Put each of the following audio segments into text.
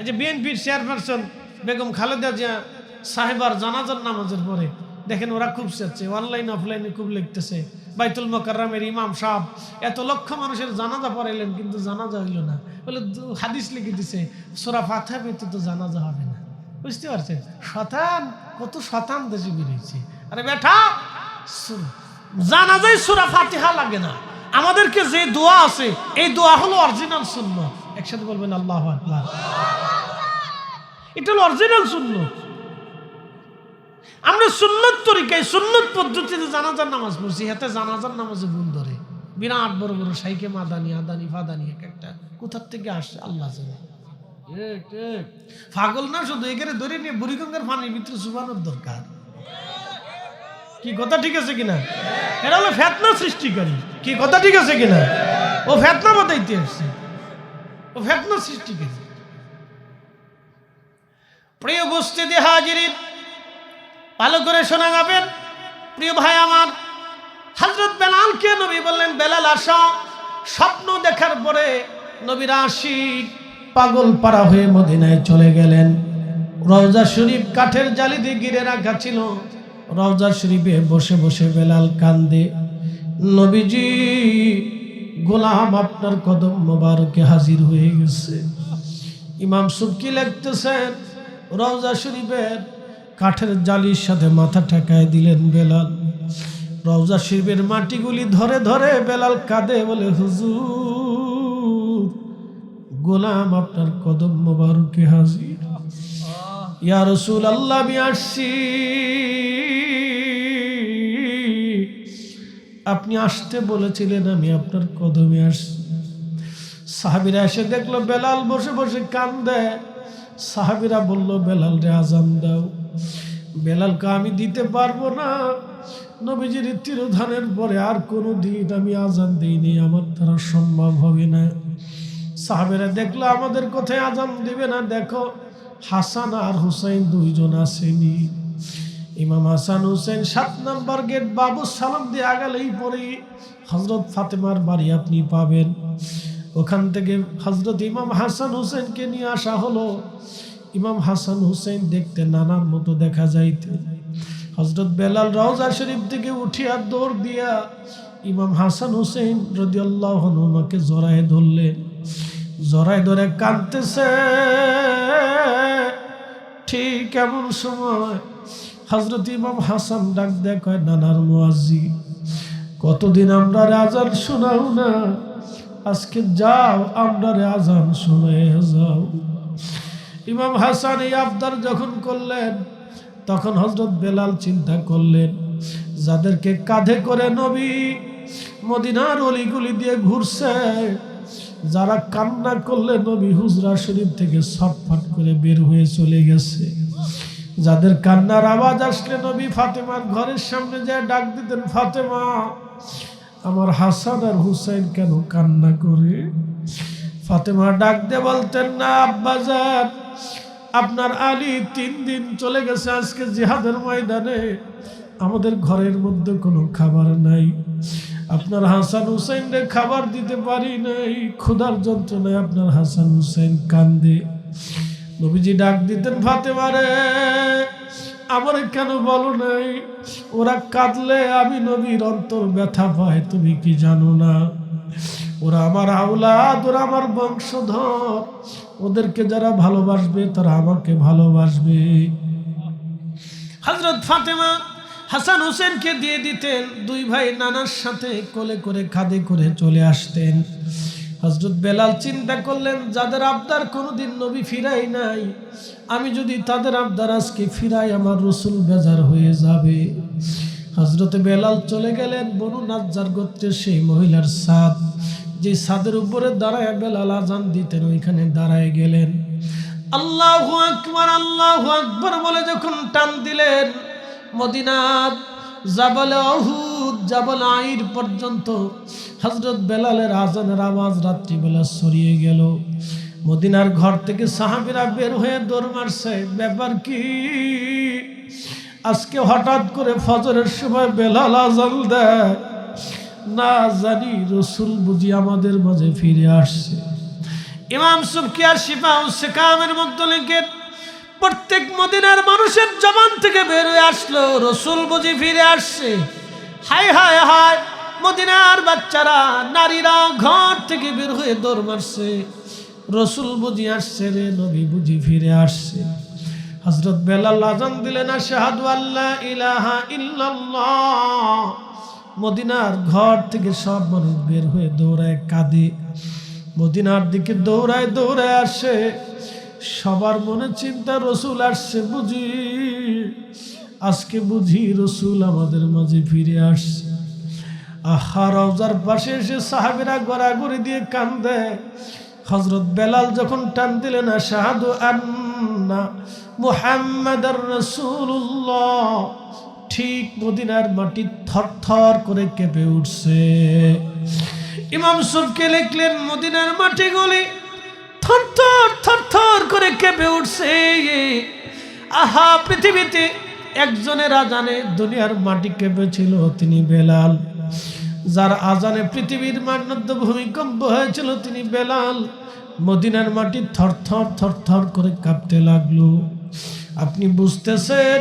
এই যে বিএনপির চেয়ারপারসন বেগম খালেদা জিয়া সাহেবার জানাজার নামাজের পরে, দেখেন ওরা খুব চাচ্ছে অনলাইন অফলাইনে খুব লিখতেছে, বাইতুল মকাররামের ইমাম সাহেব, এত লক্ষ মানুষের জানাজা পড়াইলেন, কিন্তু জানাজা হইল না। বলে হাদিস লিখে দিছে, সোরা ফাথা পেতে তো জানাজা হবে না। বুঝতে পারছেন? শতান কত শতান দেশে বেরিয়েছে। আরে বেটা সু- জানাজায় সুরা ফাতিহা লাগে না। আমাদেরকে যে দোয়া আছে, এই দোয়া হলো অরিজিনাল শূন্য একসাথে বলবেন আল্লাহ আকবার। এটা হলো অরিজিনাল শূন্য আমরা সুন্নত তরিকায় সুন্নত পদ্ধতিতে জানাজার নামাজ পড়ছি হাতে জানাজার নামাজে ভুল ধরে। বিরাট বড় বড় সাইকে মাদানি আদানি ফাদানি এক একটা। কোথার থেকে আসছে? আল্লাহ জানে। পাগল না শুধু এখানে ধরে নিয়ে বুড়িগঙ্গার পানির ভিতরে চুবানোর দরকার। কি কথা ঠিক আছে কিনা? এরা হলো ফেতনা সৃষ্টিকারী। কি কথা ঠিক আছে কিনা? ও ফেতনা বাতাইতে আসছে। ও ফেতনা সৃষ্টিকারী প্রিয় উপস্থিতি হাজিরিন ভালো করে শোনা যাবেন। প্রিয় ভাই আমার হজরত বেলালকে নবী বললেন, বেলাল আসা, স্বপ্ন দেখার পরে নবীর আশিক পাগল পাড়া হয়ে মদিনায় চলে গেলেন। রওজা শরীফ কাঠের জালি দিয়ে ঘিরে রাখা ছিল। রওজা শরীফে বসে বসে বেলাল কান্দে, নবীজি গোলাম আপনার কদম মোবারকে হাজির হয়ে গেছে। ইমাম সুবকি লিখতেছেন, রওজা শরীফের কাঠের জালির সাথে মাথা ঠেকায় দিলেন বেলাল। রওজা শরীফের মাটিগুলি ধরে ধরে বেলাল কাঁদে, বলে, হুজুর, গোলাম আপনার কদম মোবারকে হাজির। ইয়া রসুল আল্লাহ আমি আসছি। আপনি আসতে বলেছিলেন, আমি আপনার কদমে আসছি। সাহাবিরা এসে দেখল, বেলাল বসে বসে কান্দে। সাহাবিরা বলল, বেলাল রে আজান দাও। বেলালকে, আমি দিতে পারব না। নবীজির তিরোধানের পরে আর কোনো দিন আমি আজান দিইনি, আমার দ্বারা সম্ভব হবে না। সাহাবেরা দেখল, আমাদের কথায় আজান দিবে না। দেখো, হাসান আর হুসাইন দুইজন আসেনি। ইমাম হাসান হুসেন সাত নম্বর গেট বাবু সালাম দিয়ে আগালেই পরে হজরত ফাতেমার বাড়ি আপনি পাবেন। ওখান থেকে হজরত ইমাম হাসান হুসেনকে নিয়ে আসা হলো। ইমাম হাসান হুসেন দেখতে নানার মতো দেখা যাইতে। হজরত বেলাল রওজা শরীফ থেকে উঠিয়া দৌড় দিয়া ইমাম হাসান হুসেন রদি আল্লাহ হনুমাকে জড়ায় ধরলেন জড়ায় ধরে কাঁদতেছে, ঠিক এমন সময় হজরত ইমাম হাসান ডাক দেখ নানার মোয়াজি কতদিন আমরা আজান শোনাও না? আজকে যাও আমরা আজান শুনে যাও। ইমাম হাসান এই আবদার যখন করলেন, তখন হজরত বেলাল চিন্তা করলেন, যাদেরকে কাঁধে করে নবী মদিনার অলিগুলি দিয়ে ঘুরছে, যারা কান্না করলে নবী হুজরা শরীফ থেকে ছটফট করে বের হয়ে চলে গেছে। যাদের কান্নার আওয়াজ আসলে নবী ফাতেমার ঘরের সামনে যায় ডাক দিতেন, ফাতেমা, আমার হাসান আর হুসাইন কেন কান্না করে? ফাতেমা ডাক দিয়ে বলতেন, না আব্বাজান আপনার আলী তিন দিন চলে গেছে আজকে জিহাদের ময়দানে। আমাদের ঘরের মধ্যে কোনো খাবার নাই। আপনার হাসান হুসাইনরে খাবার দিতে পারি নাই। ক্ষুধার যন্ত্রণায় আপনার হাসান হুসাইন কান্দে। নবীজি ডাক দিতেন ফাতেমারে আমার কেন বলো নাই? ওরা কাঁদলে আমি নবীর অন্তর ব্যথা পায়, তুমি কি জানো না? ওরা আমার আওলাদ, ওরা আমার বংশধর। ওদেরকে যারা ভালোবাসবে, তারা আমাকে ভালোবাসবে। হজরত ফাতেমা হাসান হোসেনকে দিয়ে দিতেন, দুই ভাই নানার সাথে কোলে করে খাদে করে চলে আসতেন। হজরত বেলাল চিন্তা করলেন, যাদের আবদার কোনোদিন নবী ফিরাই নাই, আমি যদি তাদের আবদার আজকে ফিরাই, আমার রসুল বেজার হয়ে যাবে। হজরত বেলাল চলে গেলেন, বনু নাজ্জার গোত্রের সেই মহিলার সাদ। যে সাদের উপরে দাঁড়ায় বেলাল আজান দিতেন, ওইখানে দাঁড়ায় গেলেন। আল্লাহ আকবর আল্লাহ আকবর বলে যখন টান দিলেন মদিনাত জাবলে অহুদ জাবল আইর পর্যন্ত হজরত বেলালের আজানের আওয়াজ রাত্রিবেলা সরিয়ে গেল। মদিনার ঘর থেকে সাহাবিরা বের হয়ে দৌড় মারছে। ব্যাপার কি? আজকে হঠাৎ করে ফজরের সময় বেলাল আজান দেয়। না জানি, রসুল বুঝি আমাদের মাঝে ফিরে আসছে। ইমাম সুফকিয়ার শিফা সেকামের মধ্যে লিখেন প্রত্যেক মদিনার মানুষের জবান থেকে বের হয়ে আসলো, রসুল বুঝি ফিরে আসছে। হায় হায় হায়, মদিনার বাচ্চারা, নারীরা ঘর থেকে বের হয়ে দৌড় মারছে। রসুল বুঝি আসছে রে, নবী বুঝি ফিরে আসছে। হজরত বেলাল আজান দিলেন না শাহাদু আল্লাহ ইলাহা ইল্লাল্লাহ। মদিনার ঘর থেকে সব মানুষ বের হয়ে দৌড়ায় কাঁদে। মদিনার দিকে দৌড়ায় দৌড়ায় আসে। সবার মনে চিন্তা রসুল আসছে বুঝি। আজকে বুঝি রসুল আমাদের মাঝে ফিরে আসছে। আহা, রওজার পাশে এসে সাহাবিরা গড়াগড়ি দিয়ে কান্দে। হজরত বেলাল যখন টান দিলেন শাহাদু আন্না মুহাম্মদ রসুল্লাহ ঠিক মদিনার মাটি থরথর করে কেঁপে উঠছে। ইমাম সুবকে লিখলেন, মদিনার মাটিগুলি থরথর থরথর করে কেঁপে উঠছে। আহা, পৃথিবীতে একজনের আজানে দুনিয়ার মাটি কেঁপেছিল তিনি বেলাল। যার আজানে পৃথিবীর মান্যদ্য ভূমিকম্প হয়েছিল তিনি বেলাল। মদিনার মাটি থরথর থরথর করে কাঁপতে লাগল। আপনি বুঝতেছেন,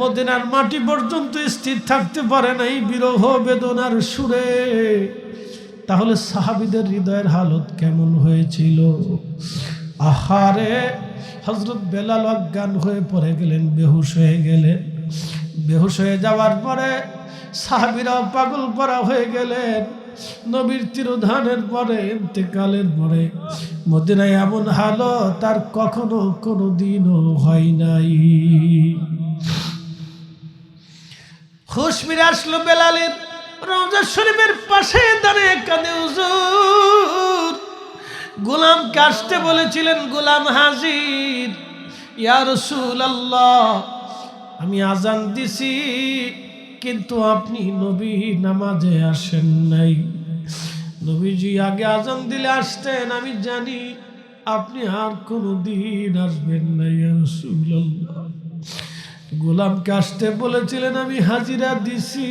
মদিনার মাটি পর্যন্ত স্থির থাকতে পারে নাই বিরহ বেদনার সুরে। তাহলে সাহাবিদের হৃদয়ের হালত কেমন হয়েছিল? আহারে হজরত বেলাল অজ্ঞান হয়ে পড়ে গেলেন, বেহুশ হয়ে গেলেন। বেহুশ হয়ে যাওয়ার পরে সাহাবিরাও পাগল পরা হয়ে গেলেন। নবীর তিরোধানের পরে, ইন্তেকালের পরে মদিনায় এমন হালো তার কখনো কোনো দিনও হয় নাই। হুশ ফিরে আসলো বেলালের। রওজা শরীফের পাশে দাঁড়িয়ে কাঁদে হুজুর। গোলাম কাশতে বলেছিলেন, গোলাম হাজির, ইয়া রসুল আল্লাহ আমি আজান দিছি, কিন্তু আপনি নবী নামাজে আসেন নাই। নবীজি আগে আজান দিলে আসতেন, আমি জানি আপনি আর কোনো দিন আসবেন নাই ইয়া রাসূলুল্লাহ। গোলামকে আসতে বলেছিলেন, আমি হাজিরা দিছি।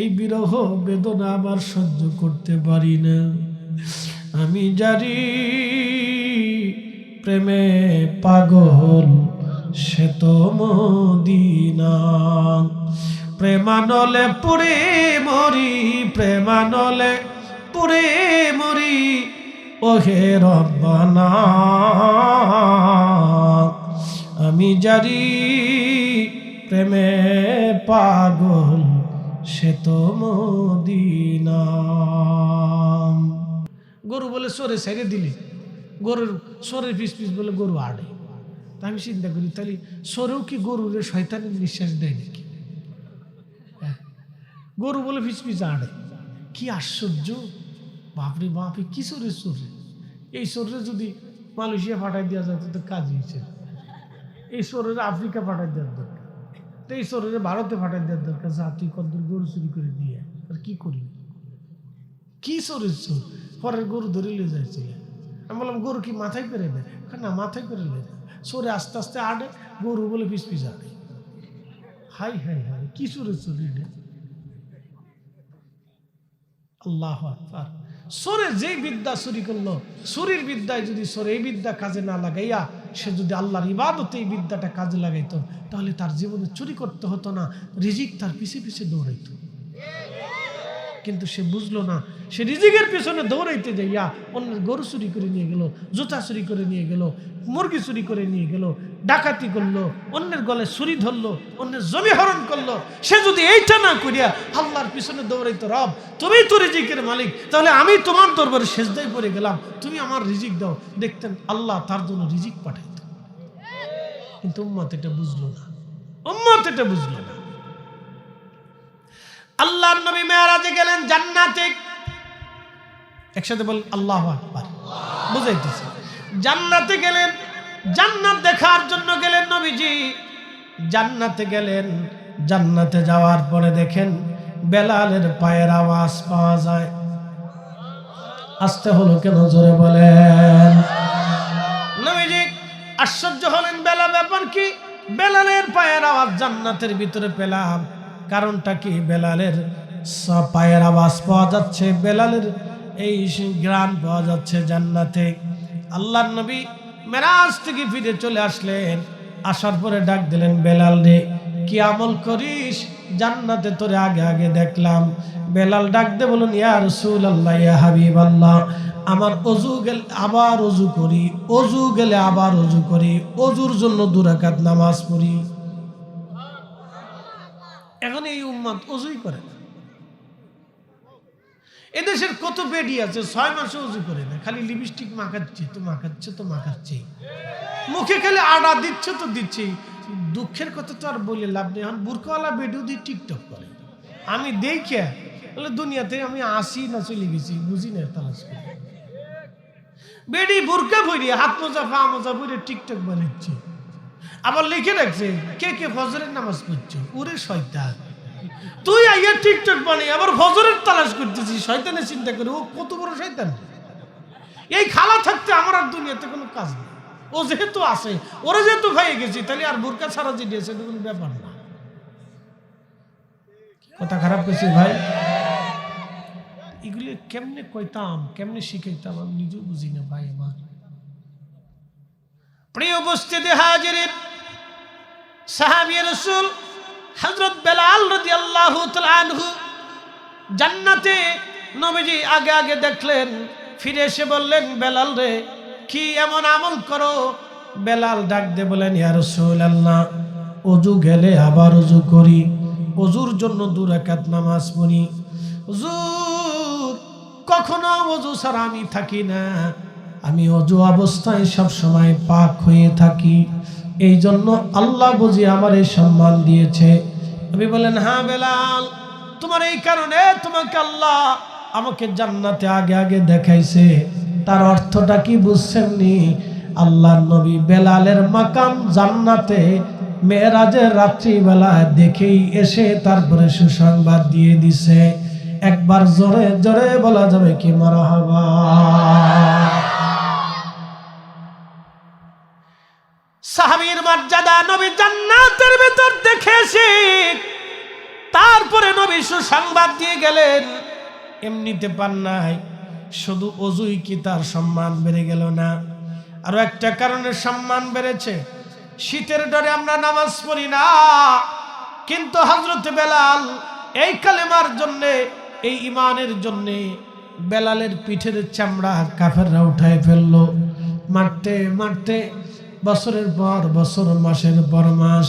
এই বিরহ বেদনা আমার সহ্য করতে পারি না। আমি জানি প্রেমে পাগল সে তো মদিনা। প্রেমানলে পুরে মরি, প্রেমানলে পুরে মরি, ওহে রব্বানা। আমি জারি প্রেমে পাগল, সে তো মদিনা। গরু বলে সরে ছেড়ে দিলি। গরুর সরের পিস পিস বলে গরু আড়ে। তা আমি চিন্তা করি, তাহলে সরেও কি গরুরে শয়তানের নিঃশ্বাস দেয় নাকি? হ্যাঁ। গরু বলে পিস পিস আড়ে। কি আশ্চর্য। বাপরে বাপরে, কি সরে সরে। এই সরে যদি মালয়েশিয়া ফাটাই দেওয়া যায় তো কাজ হয়েছে এই শরীরে আফ্রিকা পাঠাই দেওয়ার দরকার। তো এই শরীরে ভারতে পাঠাই দেওয়ার দরকার যা তুই কদ্দুর গরু চুরি করে দিয়ে আর কি করি? কি শরীর পরের গরু ধরে নিয়ে যাচ্ছে আমি বললাম, গরু কি মাথায় পেরে দেয় না, মাথায় করে নেয় সরে আস্তে আস্তে আড়ে গরু বলে পিস পিস আড়ে হাই হাই হাই, কি শরীর চুরি আল্লাহ আকবার। সরে যে বিদ্যা চুরি করল চুরির বিদ্যায় যদি সরে এই বিদ্যা কাজে না লাগাইয়া সে যদি আল্লাহর ইবাদতে এই বিদ্যাটা কাজে লাগাইতো, তাহলে তার জীবনে চুরি করতে হতো না, রিজিক তার পিছে পিছে দৌড়াইতো। কিন্তু সে বুঝলো না। সে রিজিকের পেছনে দৌড়াইতে যাইয়া অন্যের গরু চুরি করে নিয়ে গেল, জুতা চুরি করে নিয়ে গেল, মুরগি চুরি করে নিয়ে গেল, ডাকাতি করল, অন্যের গলে ছুরি ধরলো, অন্যের জমি হরণ করল। সে যদি এইটা না করিয়া আল্লাহর পিছনে দৌড়াইতো রব, তুমি তো রিজিকের মালিক, তাহলে আমি তোমার দরবারে শেষদায় পড়ে গেলাম, তুমি আমার রিজিক দাও। দেখতেন আল্লাহ তার জন্য রিজিক পাঠাইত কিন্তু উম্মত এটা বুঝলো না। উম্মত এটা বুঝলো না। আল্লাহর নবী মেয়ারাজে গেলেন জান্নাতে। একসাথে বল, আল্লাহ আকবার। বুঝাইতেছে জান্নাতে গেলেন, জান্নাত দেখার জন্য গেলেন নবীজি। জান্নাতে গেলেন, জান্নাতে যাওয়ার পরে দেখেন বেলালের পায়ের আওয়াজ পাওয়া যায়। আসতে হলো কেন জোরে বলেন? নবীজি, আশ্চর্য হলেন, বেলা ব্যাপার কি? বেলালের পায়ের আওয়াজ জান্নাতের ভিতরে পেলাম। কারণটা কি? বেলালের পায়ের আওয়াজ পাওয়া যাচ্ছে। বেলালের এই গ্রান পাওয়া যাচ্ছে জান্নাতে। আল্লাহ নবী মেরাজ থেকে ফিরে চলে আসলেন। আসার পরে ডাক দিলেন, বেলাল রে, কি আমল করিস? জান্নাতে তোরে আগে আগে দেখলাম। বেলাল ডাক দে বলুন ইয়া রসুল আল্লাহ ইয়া হাবিব আল্লাহ আমার অজু গেলে আবার অজু করি, অজু গেলে আবার অজু করি, অজুর জন্য দুরাকাত নামাজ পড়ি। করে না। এদেশের কত আছে, ছয় মাসে করে না। খালি লিপস্টিক মাখাচ্ছে, তো মাখাচ্ছে তো মাখাচ্ছে। মুখে খালি আডা দিচ্ছে, তো দিচ্ছে দুঃখের কথা তো আর বলে লাভ নেই। এখন বুরকাওয়ালা বেডিও দিয়ে টিকটক করে। আমি দেখে, বলে দুনিয়াতে আমি আসি না চলে গেছি, বুঝি না তালাশ বেডি বুরকা ভরি, হাত মোজা, পা মোজা ভরে টিকটক বানাচ্ছে। আবার লিখে রাখছে, কে কে ফজরের নামাজ পড়ছো? ওরে শয়তান। তুই আইয়া টিকটক বানিয়ে আবার ফজরের তালাশ করতেছিস শয়তানের চিন্তা করে, ও কত বড় শয়তান। এই খালা থাকতে আমার আর দুনিয়াতে কোনো কাজ নেই। ও যেহেতু আসে ওরা যেহেতু হয়ে গেছি, তাহলে আর বোরকা ছাড়া যে দিয়েছে কোনো ব্যাপার না। কথা খারাপ করছি ভাই? এগুলি কেমনে কইতাম, কেমনে শিখাইতাম আমি নিজেও বুঝি না ভাই আমার। প্রিয় উপস্থিতি হাজির, সাহাবি রসুল হজরত বেলাল রদি আল্লাহ আনহু জান্নাতে নবীজি আগে আগে দেখলেন, ফিরে এসে বললেন, বেলাল রে, কি এমন আমল করো? বেলাল ডাক দে বলেন ইয়া রসুল আল্লাহ অজু গেলে আবার অজু করি। অজুর জন্য দু রাকাত নামাজ পড়ি। হুজুর, কখনো অজু ছাড়া আমি থাকি না। আমি অজু অবস্থায় সব সময় পাক হয়ে থাকি। এই জন্য আল্লাহ বুঝি আমার এই সম্মান দিয়েছে। আমি বলেন হ্যাঁ বেলাল, তোমার এই কারণে তোমাকে আল্লাহ আমাকে জান্নাতে আগে আগে দেখাইছে। তার অর্থটা কি বুঝছেননি? আল্লাহ নবী বেলালের মাকাম জান্নাতে মেয়েরাজের রাত্রিবেলায় দেখেই এসে তারপরে সুসংবাদ দিয়ে দিছে। একবার জোরে জোরে বলা যাবে কি মারা হবা সাহাবীর মর্যাদা নবী জান্নাতের ভেতর দেখেছি তারপরে নবী সুসংবাদ দিয়ে গেলেন। এমনিতে পান নাই, শুধু অজুই কি তার সম্মান বেড়ে গেল না? আরও একটা কারণে সম্মান বেড়েছে, শীতের ডরে আমরা নামাজ পড়ি না। কিন্তু হজরত বেলাল এই কালেমার জন্যে, এই ইমানের জন্যে বেলালের পিঠের চামড়া কাফেররা উঠায় ফেলল। মারতে মারতে বছরের পর বছর, মাসের পর মাস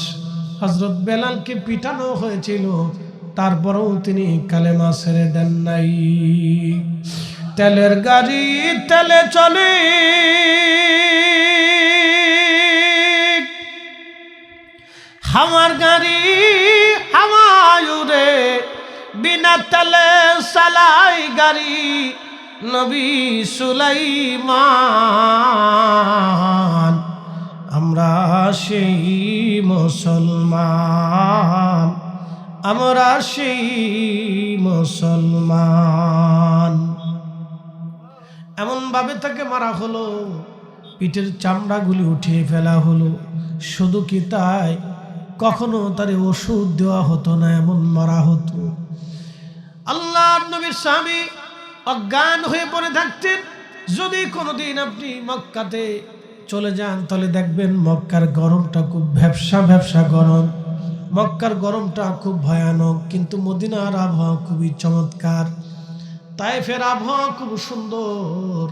হজরত বেলালকে পিটানো হয়েছিল। তারপরেও তিনি কালেমা ছেড়ে দেন নাই। তেলের গাড়ি তেলে চলে। হামার গাড়ি হামায়ুরে বিনা তেলে চালাই গাড়ি নবী সুলাইমান। আমরা সেই মুসলমান, আমরা সেই মুসলমান। এমনভাবে তাকে মারা হলো, পিঠের চামড়াগুলি উঠিয়ে ফেলা হলো, শুধু কি তাই? কখনো তারে ওষুধ দেওয়া হতো না, এমন মারা হতো। আল্লাহ নবীর স্বামী অজ্ঞান হয়ে পড়ে থাকতেন। যদি কোনোদিন আপনি মক্কাতে চলে যান, তাহলে দেখবেন মক্কার গরমটা খুব ব্যবসা ব্যবসা গরম। মক্কার গরমটা খুব ভয়ানক, কিন্তু মদিনার আবহাওয়া খুবই চমৎকার। তাইফের আবহাওয়া খুব সুন্দর,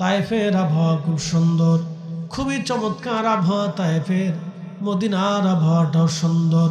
তাইফের আবহাওয়া খুব সুন্দর। খুবই চমৎকার আবহাওয়া তাইফের, মদিনার আবহাওয়াটাও সুন্দর।